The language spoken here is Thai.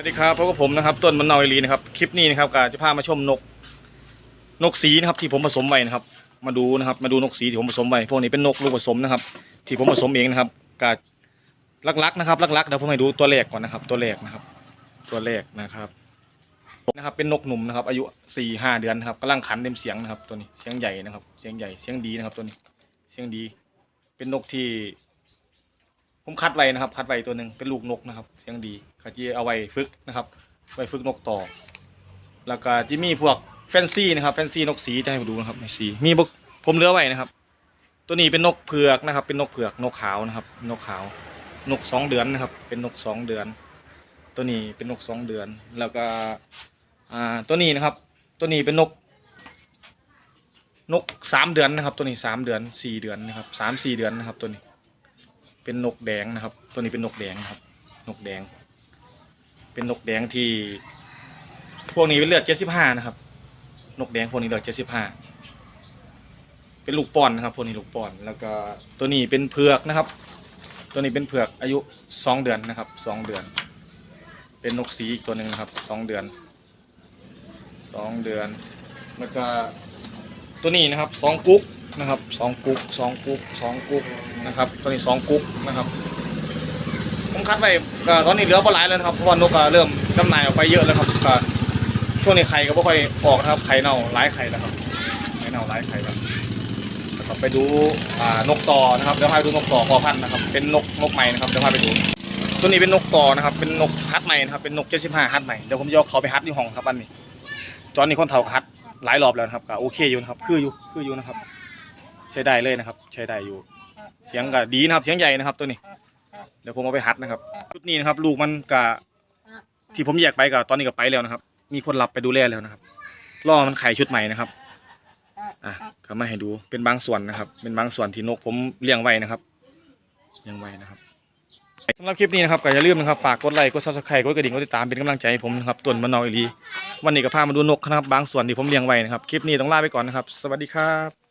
สวัสดีครับพบกับผมนะครับต้นมะนาวอีหลีนะครับคลิปนี้นะครับก็จะพามาชมนก นกสีนะครับที่ผมผสมไว้นะครับ มาดูนะครับ มาดูนกสีที่ผมผสมไว้พวกนี้เป็นนกลูกผสมนะครับ ที่ผมผสมเองนะครับก็ลักๆนะครับลักๆเดี๋ยวผมให้ดูตัวแรกก่อนนะครับ ตัวแรกนะครับ ตัวแรกนะครับนะครับ เป็นนกหนุ่มนะครับ อายุสี่ห้าเดือนนะครับกำลังขันเต็มเสียงนะครับ ตัวนี้เสียงใหญ่นะครับ เสียงใหญ่เสียงดีนะครับ ตัวนี้เสียงดี เป็นนกที่ ผมคัดไว้นะครับ คัดไว้ตัวหนึ่งเป็นลูกนกนะครับ เสียงดีเขาจะเอาไว้ฝึกนะครับ ไว้ฝึกนกต่อ แล้วก็จะมีพวกแฟนซี่นะครับ แฟนซี่นกสีจะให้ผมดูนะครับในสีมีบกผมเลือไว้นะครับ ตัวนี้เป็นนกเผือกนะครับ เป็นนกเผือกนกขาวนะครับ นกขาวนกสองเดือนนะครับ เป็นนกสองเดือน ตัวนี้เป็นนกสองเดือน แล้วก็อ่าตัวนี้นะครับ ตัวนี้เป็นนก นกสามเดือนนะครับ ตัวนี้สามเดือนสี่เดือนนะครับสามสี่เดือนนะครับ ตัวนี้ เป็นนกแดงนะครับ ตัวนี้เป็นนกแดงนะครับ นกแดง เป็นนกแดงที่ พวกนี้เป็นเลือดเจ็ดสิบห้านะครับ นกแดงพวกนี้เลือดเจ็ดสิบห้าเป็นลูกป้อนนะครับ พวกนี้ลูกป้อน แล้วก็ตัวนี้เป็นเผือกนะครับ ตัวนี้เป็นเผือกอายุสองเดือนนะครับสองเดือน เป็นนกสีอีกตัวหนึ่งนะครับสองเดือนสองเดือน แล้วก็ตัวนี้นะครับสองกุ๊ก นะครับสองกุ๊กสองกุ๊กสองกุ๊กนะครับตัวนี้สองกุ๊กนะครับผมคัดไว้ก็ตอนนี้เหลือบ่หลายแล้วครับเพราะว่านกเริ่มจำหน่ายออกไปเยอะแล้วครับก็ช่วงนี้ไข่ก็ไม่ค่อยออกนะครับไข่เน่าหลายไข่แล้วครับไข่เน่าหลายไข่แล้วครับไปดูนกต่อนะครับเดี๋ยวพาไปดูนกต่อพอพันธุ์นะครับ เป็นนกนกใหม่นะครับเดี๋ยวพาไปดูตัวนี้เป็นนกต่อนะครับ เป็นนกฮัดใหม่นะครับเป็นนกเจ็ดสิบห้าฮัดใหม่เดี๋ยวผมจะเอาเขาไปฮัดที่ห้องครับอันนี้จอนนี้คนเฒ่าฮัดหลายรอบแล้วนะครับก็โอเคอยู่นะครับคืออยู่คืออยู่นะครับ ใช้ได้เลยนะครับ ใช้ได้อยู่ เสียงก็ดีนะครับ เสียงใหญ่นะครับตัวนี้ เดี๋ยวผมเอาไปฮัดนะครับชุดนี้นะครับ ลูกมันก็ที่ผมแยกไปกับตอนนี้ก็ไปแล้วนะครับ มีคนรับไปดูแลแล้วนะครับล่อมันไข่ชุดใหม่นะครับ อะก็มาให้ดูเป็นบางส่วนนะครับ เป็นบางส่วนที่นกผมเลี้ยงไว้นะครับเลี้ยงไว้นะครับสำหรับคลิปนี้นะครับก็อย่าลืมนะครับฝากกดไลค์กดซับสไครต์กดกระดิ่งกดติดตามเป็นกำลังใจให้ผมนะครับต้นมะนาวอีหลีวันนี้ก็พามาดูนกนะครับบางส่วนที่ผมเลี้ยงไว้นะครับ คลิปนี้ต้องลาไปก่อนนะครับ สวัสดีครับ